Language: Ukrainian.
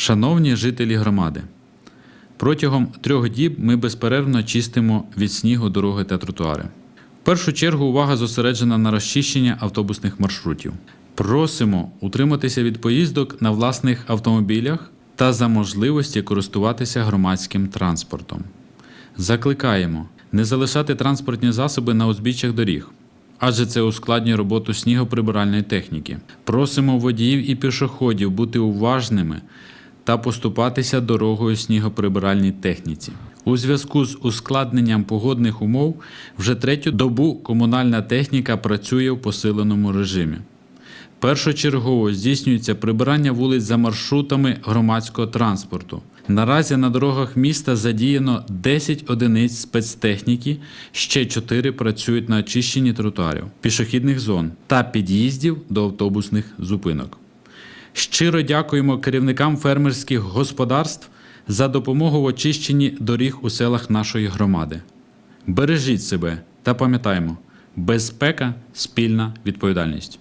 Шановні жителі громади, протягом трьох діб ми безперервно чистимо від снігу дороги та тротуари. В першу чергу увага зосереджена на розчищенні автобусних маршрутів. Просимо утриматися від поїздок на власних автомобілях та за можливості користуватися громадським транспортом. Закликаємо не залишати транспортні засоби на узбіччях доріг, адже це ускладнює роботу снігоприбиральної техніки. Просимо водіїв і пішоходів бути уважними та поступатися дорогою снігоприбиральній техніці. У зв'язку з ускладненням погодних умов вже третю добу комунальна техніка працює в посиленому режимі. Першочергово здійснюється прибирання вулиць за маршрутами громадського транспорту. Наразі на дорогах міста задіяно 10 одиниць спецтехніки, ще 4 працюють на очищенні тротуарів, пішохідних зон та під'їздів до автобусних зупинок. Щиро дякуємо керівникам фермерських господарств за допомогу в очищенні доріг у селах нашої громади. Бережіть себе та пам'ятаємо, безпека спільна відповідальність.